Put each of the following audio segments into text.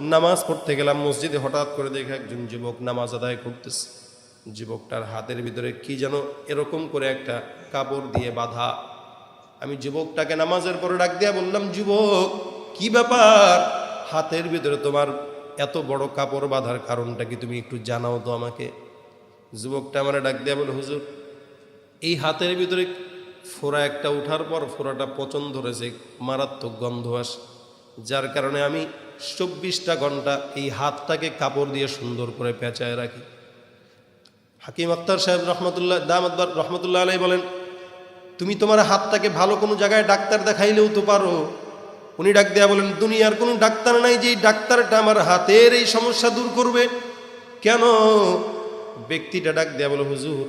নামাজ পড়তে গেলাম, মসজিদে হঠাৎ করে দেখে একজন যুবক নামাজ আদায় করতেছে। যুবকটার হাতের ভিতরে কি যেন এরকম করে একটা কাপড় দিয়ে বাঁধা। আমি যুবকটাকে নামাজের পরে ডাক দিয়া বললাম, যুবক, কি ব্যাপার? হাতের ভিতরে তোমার এত বড় কাপড় বাঁধার কারণটা কি তুমি একটু জানাও তো আমাকে? যুবকটা আমার ডাক দিয়া বলে, হুজুর, এই হাতের ভিতরে ফোড়া একটা উঠার পর ফোড়াটা পচন ধরেছে, মারাত্মক গন্ধ আসে। যার কারণে আমি চব্বিশটা ঘণ্টা এই হাতটাকে কাপড় দিয়ে সুন্দর করে পেঁচায় রাখি। হাকিম আক্তার সাহেব রহমতুল্লাহ দাম রহমতুল্লাহ আলাই বলেন, তুমি তোমার হাতটাকে ভালো কোনো জায়গায় ডাক্তার দেখাইলেও তো পারো। উনি ডাক দেয়া বলেন, দুনিয়ার কোনো ডাক্তার নাই যে ডাক্তারটা আমার হাতের এই সমস্যা দূর করবে। কেন? ব্যক্তিটা ডাক দেয়া বলে, হুজুর,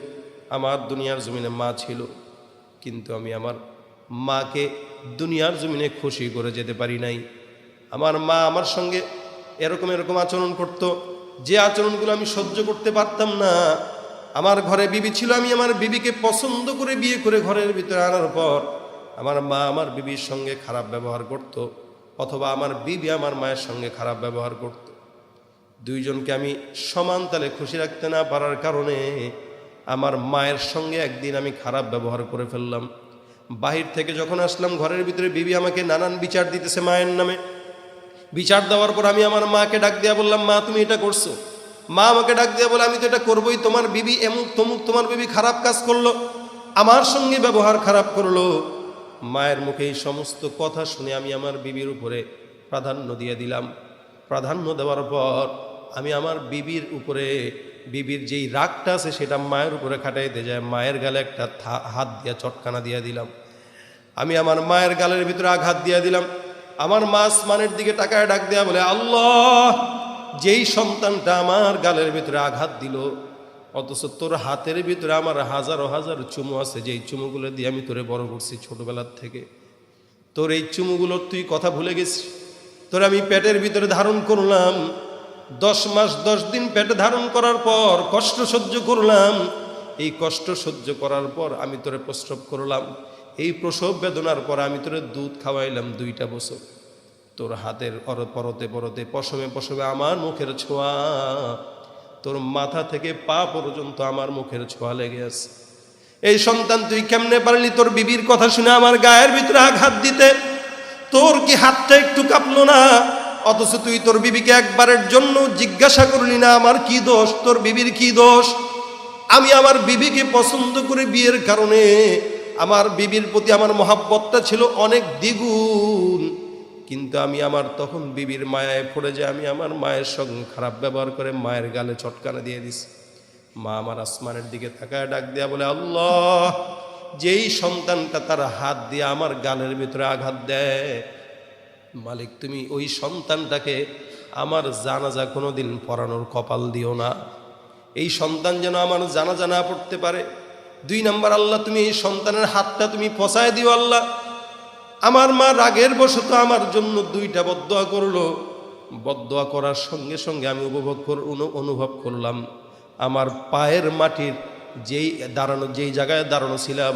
আমার দুনিয়ার জমিনে মা ছিল, কিন্তু আমি আমার মাকে দুনিয়ার জমিনে খুশি করে যেতে পারি নাই। আমার মা আমার সঙ্গে এরকম এরকম আচরণ করত। যে আচরণগুলো আমি সহ্য করতে পারতাম না, আমার ঘরে বিবি ছিল, আমি আমার বিবিকে পছন্দ করে বিয়ে করে ঘরের ভিতরে আনার পর আমার মা আমার বিবির সঙ্গে খারাপ ব্যবহার করত অথবা আমার বিবি আমার মায়ের সঙ্গে খারাপ ব্যবহার করত। দুইজনকে আমি সমান তালে খুশি রাখতে না পারার কারণে আমার মায়ের সঙ্গে একদিন আমি খারাপ ব্যবহার করে ফেললাম। বাহির থেকে যখন আসলাম, ঘরের ভিতরে বিবি আমাকে নানান বিচার দিতেছে মায়ের নামে। বিচার দেওয়ার পর আমি আমার মাকে ডাক দিয়া বললাম, মা, তুমি এটা করছ? মা আমাকে ডাক দিয়া বলে, আমি তো এটা করবোই, তোমার বিবি এমুক তমুক, তোমার বিবি খারাপ কাজ করল, আমার সঙ্গে ব্যবহার খারাপ করল। মায়ের মুখে এই সমস্ত কথা শুনে আমি আমার বিবির উপরে প্রাধান্য দিয়ে দিলাম। প্রাধান্য দেওয়ার পর আমি আমার বিবির উপরে, বিবির যেই রাগটা আছে সেটা মায়ের উপরে খাটাইতে যায়, মায়ের গালে একটা হাত দিয়া, চটকানা দিয়া দিলাম। আমি আমার মায়ের গালের ভিতরে আঘাত দিয়ে দিলাম। আমার মা আসমানের দিকে টাকায় ডাক দেয়া বলে, আল্লাহ, যেই সন্তানটা আমার গালের ভিতরে আঘাত দিল, অথচ তোর হাতের ভিতরে আমার হাজারো হাজার চুমু আছে, যেই চুমুগুলো দিয়ে আমি তোরে বড় করছি ছোটবেলার থেকে। তোর এই চুমুগুলোর তুই কথা ভুলে গেছিস? তোর আমি পেটের ভিতরে ধারণ করলাম, দশ মাস দশ দিন পেটে ধারণ করার পর কষ্ট সহ্য করলাম, এই কষ্ট সহ্য করার পর আমি তোরে প্রস্রব করলাম। এই প্রসব বেদনার পর আমি তোরে দুধ খাওয়াইলাম দুইটা বছর। তোর হাতের পরতে পরতে পশমে পশমে আমার মুখের ছোঁয়া। তোর মাথা থেকে পা পর্যন্ত আমার মুখের ছোঁয়া লেগে আছে। এই সন্তান, তুই কেমনে পারলি তোর বিবির কথা শুনে আমার গায়ের ভিতরে আঘাত দিতে? তোর কি হাতটা একটু কাঁপলো না? অথচ তুই তোর বিবিকে একবারের জন্য জিজ্ঞাসা করলি না, আমার কি দোষ? তোর বিবির কি দোষ? আমি আমার বিবিকে পছন্দ করে বিয়ের কারণে আমার বিবির প্রতি আমার মহাব্বতটা ছিল অনেক দ্বিগুণ। কিন্তু আমি আমার তখন বিবির মায়ায় পড়ে যে আমি আমার মায়ের সঙ্গে খারাপ ব্যবহার করে মায়ের গালে চটকানা দিয়ে দিছি। মা আমার আসমানের দিকে তাকায় ডাক দেয়া বলে, আল্লাহ, যেই সন্তানটা তার হাত দিয়ে আমার গালের ভিতরে আঘাত দেয়, মালিক, তুমি ওই সন্তানটাকে আমার জানাজা কোনো দিন পড়ানোর কপাল দিও না। এই সন্তান যেন আমার জানাজা না পড়তে পারে দুই নাম্বার আল্লাহ, তুমি এই সন্তানের হাতটা তুমি ফসায় দিও আল্লাহ। আমার মা রাগের বশত আমার জন্য দুইটা বদোয়া করল। বদোয়া করার সঙ্গে সঙ্গে আমি উপভোগ অনুভব করলাম, আমার পায়ের মাটির যেই দাঁড়ানো যেই জায়গায় দাঁড়ানো ছিলাম,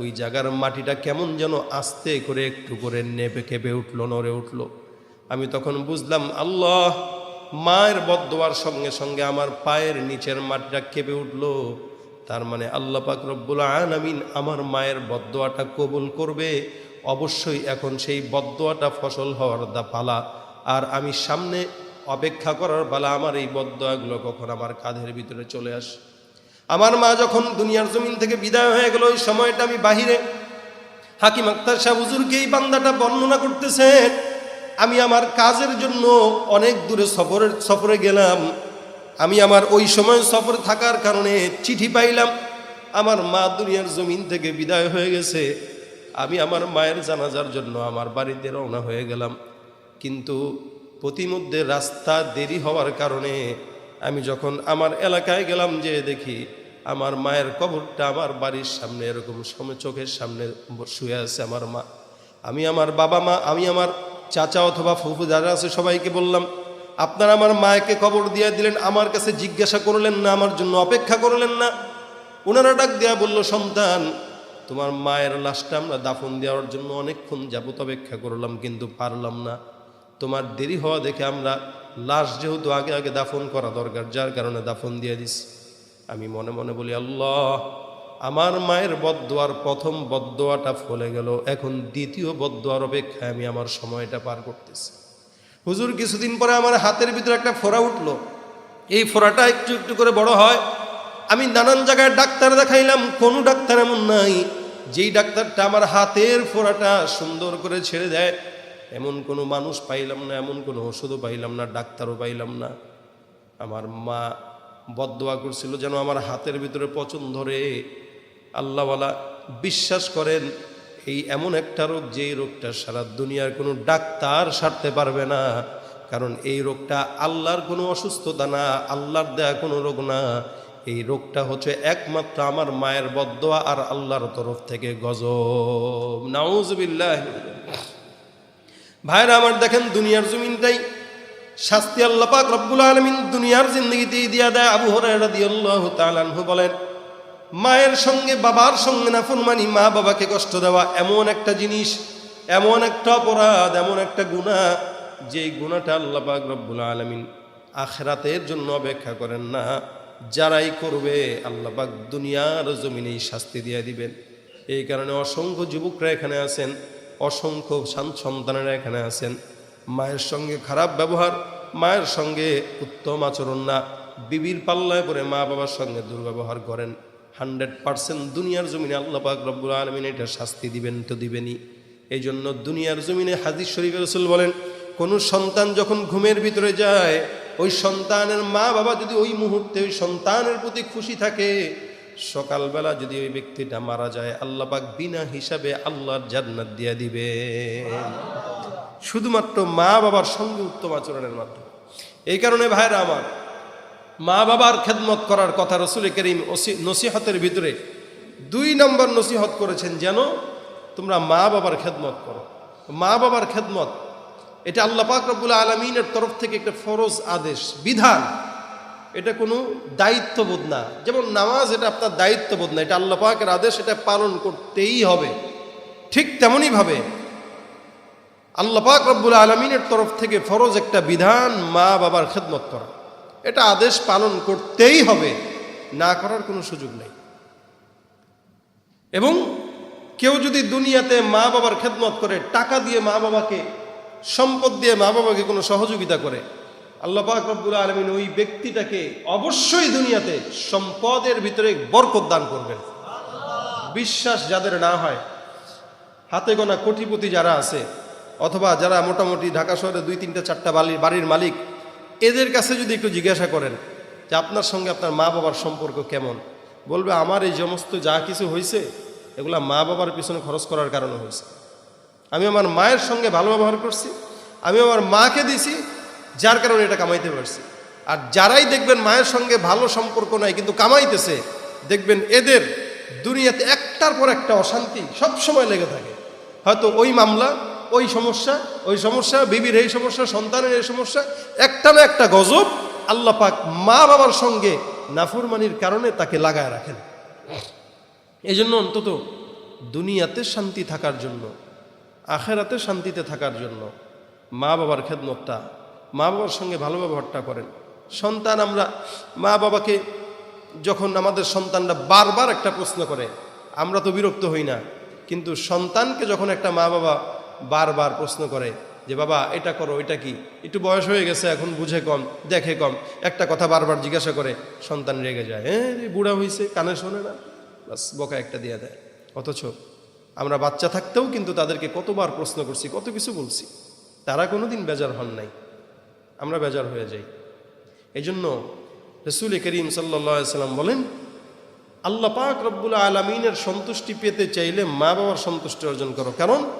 ওই জায়গার মাটিটা কেমন যেন আস্তে করে একটু করে নেপে কেঁপে উঠল, নড়ে উঠল। আমি তখন বুঝলাম, আল্লাহ, মায়ের বদোয়ার সঙ্গে সঙ্গে আমার পায়ের নিচের মাটিটা কেঁপে উঠল। তার মানে আল্লাহ পাক রব্বুল আলামিন আমার মায়ের বদোয়াটা কবুল করবে। অবশ্যই এখন সেই বদোয়াটা ফসল হওয়ার দা পালা। আর আমি সামনে অপেক্ষা করার পালা আমার এই বদোয়াগুলো কখন আমার কাঁধের ভিতরে চলে আসে। আমার মা যখন দুনিয়ার জমিন থেকে বিদায় হয়ে গেল, ওই সময়টা আমি বাহিরে। হাকিম আক্তার শাহ হুজুরকে এই বান্দাটা বর্ণনা করতেছেন, আমি আমার কাজের জন্য অনেক দূরে সফরের সফরে গেলাম। আমি আমার ওই সময় সফরে থাকার কারণে চিঠি পাইলাম, আমার মা দুনিয়ার জমিন থেকে বিদায় হয়ে গেছে। আমি আমার মায়ের জানাজার জন্য আমার বাড়িতে রওনা হয়ে গেলাম। কিন্তু প্রতিমধ্যে রাস্তা দেরি হওয়ার কারণে আমি যখন আমার এলাকায় গেলাম যে দেখি আমার মায়ের কবরটা আমার বাড়ির সামনে, এরকম সময় চোখের সামনে শুয়ে আছে আমার মা। আমি আমার বাবা মা, আমি আমার চাচা অথবা ফুফু যারা আছে সবাইকে বললাম আপনারা আমার মায়েকে খবর দিয়ে দিলেন, আমার কাছে জিজ্ঞাসা করলেন না, আমার জন্য অপেক্ষা করলেন না। ওনারা ডাক দেয়া বলল, সন্তান, তোমার মায়ের লাশটা আমরা দাফন দেওয়ার জন্য অনেকক্ষণ যাবত অপেক্ষা করলাম, কিন্তু পারলাম না। তোমার দেরি হওয়া দেখে আমরা লাশ যেহেতু আগে আগে দাফন করা দরকার, যার কারণে দাফন দিয়ে দিস। আমি মনে মনে বলি, আল্লাহ, আমার মায়ের বদোয়ার প্রথম বদোয়াটা ফলে গেল, এখন দ্বিতীয় বদোয়ার অপেক্ষায় আমি আমার সময়টা পার করতেছি। হুজুর কিছুদিন পরে আমার হাতের ভিতরে একটা ফোড়া উঠল। এই ফোড়াটা একটু একটু করে বড় হয়। আমি নানান জায়গায় ডাক্তার দেখাইলাম, কোনো ডাক্তার এমন নাই। যেই ডাক্তারটা আমার হাতের ফোড়াটা সুন্দর করে ছেড়ে দেয়, এমন কোনো মানুষ পাইলাম না, এমন কোনো ওষুধও পাইলাম না, ডাক্তারও পাইলাম না। আমার মা বদোয়া করছিল যেন আমার হাতের ভিতরে পচন ধরে আল্লাহওয়ালা বিশ্বাস করেন এই এমন একটা রোগ যে রোগটা সারা দুনিয়ার কোনো ডাক্তার সারতে পারবে না। কারণ এই রোগটা আল্লাহর কোনো অসুস্থতা না, আল্লাহর দেয়া কোনো রোগ না। এই রোগটা হচ্ছে একমাত্র আমার মায়ের বদোয়া আর আল্লাহর তরফ থেকে গজব। নাউজবিল্লাহ ভাইরা আমার দেখেন, দুনিয়ার জমিনটাই শাস্তি আল্লাহ পাক রব্বুল আলমিন দুনিয়ার জিন্দগিতেই দিয়া দেয়। আবু হরাইরা দিয়াল্লাহু তাআলাহু বলেন মায়ের সঙ্গে, বাবার সঙ্গে না ফুরমানি, মা বাবাকে কষ্ট দেওয়া, এমন একটা জিনিস, এমন একটা অপরাধ, এমন একটা গুণা, যেই গুণাটা আল্লাহ পাক রব্বুল আলমিন আখরাতের জন্য অপেক্ষা করেন না। যারাই করবে, আল্লাহ পাক দুনিয়ার জমিনেই শাস্তি দিয়ে দিবেন। এই কারণে অসংখ্য যুবকরা এখানে আছেন, অসংখ্য সান- সন্তানেরা এখানে আছেন। মায়ের সঙ্গে খারাপ ব্যবহার, মায়ের সঙ্গে উত্তম আচরণ না। বিবির পাল্লায় পরে মা বাবার সঙ্গে দুর্ব্যবহার করেন। হান্ড্রেড পার্সেন্ট দুনিয়ার জমিনে আল্লাহ পাক রব্বুল আলমিন এটা শাস্তি দিবেন তো দিবেনই। এই জন্য দুনিয়ার জমিনে হাদিস শরীফ রসুল বলেন, কোনো সন্তান যখন ঘুমের ভিতরে যায়, ওই সন্তানের মা বাবা যদি ওই মুহূর্তে ওই সন্তানের প্রতি খুশি থাকে, সকালবেলা যদি ওই ব্যক্তিটা মারা যায়, আল্লাহ পাক বিনা হিসাবে আল্লাহর জান্নাত দিয়ে দিবে। শুধুমাত্র মা বাবার সঙ্গে উত্তম আচরণের মাধ্যমে। এই কারণে ভাইরা আমার মা বাবার খেদমত করার কথা রসুল করিম নসিহতের ভিতরে দুই নম্বর নসিহত করেছেন যেন তোমরা মা বাবার খেদমত করো। মা বাবার খেদমত, এটা আল্লাহ পাক আলমিনের তরফ থেকে একটা ফরজ আদেশ, বিধান। এটা কোনো দায়িত্ববোধ না। যেমন নামাজ এটা আপনার দায়িত্ববোধ না, এটা আল্লাহ পাকের আদেশ, এটা পালন করতেই হবে। ঠিক তেমনইভাবে আল্লাহ পাক রব্বুল আলমিনের তরফ থেকে ফরজ একটা বিধান মা বাবার খেদমত করা। এটা আদেশ পালন করতেই হবে, না করার কোনো সুযোগ নেই। এবং কেউ যদি দুনিয়াতে মা বাবার খেদমত করে, টাকা দিয়ে মা বাবাকে, সম্পদ দিয়ে মা বাবাকে কোনো সহযোগিতা করে, আল্লাহ রব্বুল আলমিন ওই ব্যক্তিটাকে অবশ্যই দুনিয়াতে সম্পদের ভিতরে বরকত দান করবেন। বিশ্বাস যাদের না হয়, হাতে গোনা কোটিপতি যারা আছে, অথবা যারা মোটামুটি ঢাকা শহরে দুই তিনটা চারটা বাড়ির মালিক এদের কাছে যদি একটু জিজ্ঞাসা করেন যে আপনার সঙ্গে আপনার মা বাবার সম্পর্ক কেমন? বলবে, আমার এই সমস্ত যা কিছু হয়েছে এগুলা মা বাবার পিছনে খরচ করার কারণে হয়েছে আমি আমার মায়ের সঙ্গে ভালো ব্যবহার করছি, আমি আমার মাকে দিছি, যার কারণে এটা কামাইতে পারছি। আর যারাই দেখবেন মায়ের সঙ্গে ভালো সম্পর্ক নাই, কিন্তু কামাইতেছে, দেখবেন এদের দুনিয়াতে একটার পর একটা অশান্তি সব সময় লেগে থাকে। হয়তো ওই মামলা ওই সমস্যা ওই সমস্যা, বিবির এই সমস্যা, সন্তানের এই সমস্যা, একটা না একটা গজব আল্লাহ পাক মা বাবার সঙ্গে নাফরমানির কারণে তাকে লাগায় রাখেন। এই জন্য অন্তত দুনিয়াতে শান্তি থাকার জন্য, আখেরাতে শান্তিতে থাকার জন্য মা বাবার খেদমতটা, মা বাবার সঙ্গে ভালো ব্যবহারটা করেন। সন্তান আমরা, মা বাবাকে যখন আমাদের সন্তানরা বারবার একটা প্রশ্ন করে, আমরা তো বিরক্ত হই না, কিন্তু সন্তানকে যখন একটা মা বাবা বারবার প্রশ্ন করে যে, বাবা, এটা করো, এটা কি? একটু বয়স হয়ে গেছে, এখন বুঝে কম, দেখে কম। একটা কথা বারবার জিজ্ঞাসা করে, সন্তান রেগে যায়। হ্যাঁ রে বুড়া হয়েছে কানে শোনে না? বাস, বকা একটা দিয়ে দেয়। অথচ আমরা বাচ্চা থাকতেও কিন্তু তাদেরকে কতবার প্রশ্ন করছি, কত কিছু বলছি। তারা কোনোদিন বেজার হন নাই। আমরা বেজার হয়ে যাই। এই জন্য রসুল করিম সাল্লাম বলেন, আল্লাহ পাক রব্বুল আলমিনের সন্তুষ্টি পেতে চাইলে মা বাবার সন্তুষ্টি অর্জন করো। কারণ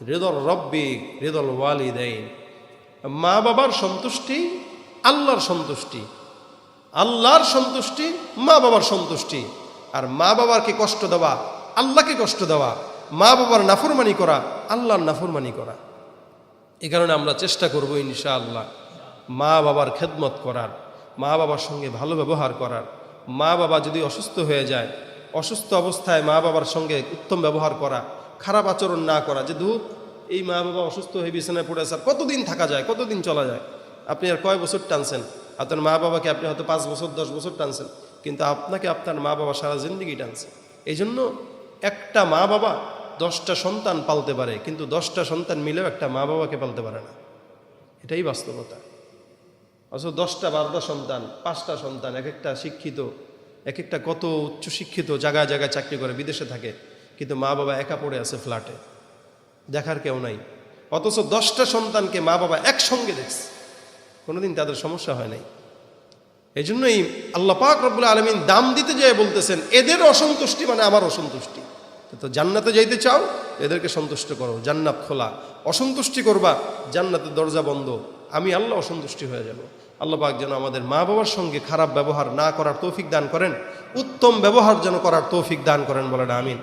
হৃদল রব্বি হৃদল ওয়ালিদাইন। মা বাবার সন্তুষ্টি, আল্লাহর সন্তুষ্টি। আল্লাহর সন্তুষ্টি, মা বাবার সন্তুষ্টি। আর মা বাবাকে কষ্ট দেওয়া, আল্লাহকে কষ্ট দেওয়া। মা বাবার নাফরমানি করা, আল্লাহর নাফরমানি করা। এই কারণে আমরা চেষ্টা করব ইনশা আল্লাহ মা বাবার খেদমত করার, মা বাবার সঙ্গে ভালো ব্যবহার করার। মা বাবা যদি অসুস্থ হয়ে যায়, অসুস্থ অবস্থায় মা বাবার সঙ্গে উত্তম ব্যবহার করা খারাপ আচরণ না করা, যে ধূপ এই মা বাবা অসুস্থ হয়ে বিছানায় পড়ে স্যার কতদিন থাকা যায়, কতদিন চলা যায়? আপনি আর কয় বছর টানছেন? আপনার মা বাবাকে আপনি হয়তো পাঁচ বছর, দশ বছর টানছেন, কিন্তু আপনাকে আপনার মা বাবা সারা জিন্দগি টানছে। এই জন্য একটা মা বাবা দশটা সন্তান পালতে পারে, কিন্তু দশটা সন্তান মিলেও একটা মা বাবাকে পালতে পারে না। এটাই বাস্তবতা। অথচ দশটা, বারোটা সন্তান, পাঁচটা সন্তান, এক একটা শিক্ষিত, এক একটা কত উচ্চ শিক্ষিত জায়গায় জায়গায় চাকরি করে, বিদেশে থাকে কিন্তু মা বাবা একা পড়ে আছে ফ্ল্যাটে। দেখার কেউ নাই। অথচ দশটা সন্তানকে মা বাবা একসঙ্গে দেখছে। কোনোদিন তাদের সমস্যা হয় নাই। এই জন্যই আল্লাহ পাক রব্বুল আলমিন দাম দিতে যেয়ে বলতেছেন, এদের অসন্তুষ্টি মানে আমার অসন্তুষ্টি। তো জান্নাতে যাইতে চাও, এদেরকে সন্তুষ্ট করো। জান্নাত খোলা। অসন্তুষ্টি করবা, জান্নাতের দরজা বন্ধ। আমি আল্লাহ অসন্তুষ্টি হয়ে যাব। আল্লাহ পাক যেন আমাদের মা বাবার সঙ্গে খারাপ ব্যবহার না করার তৌফিক দান করেন। উত্তম ব্যবহার যেন করার তৌফিক দান করেন বলেন, আমিন।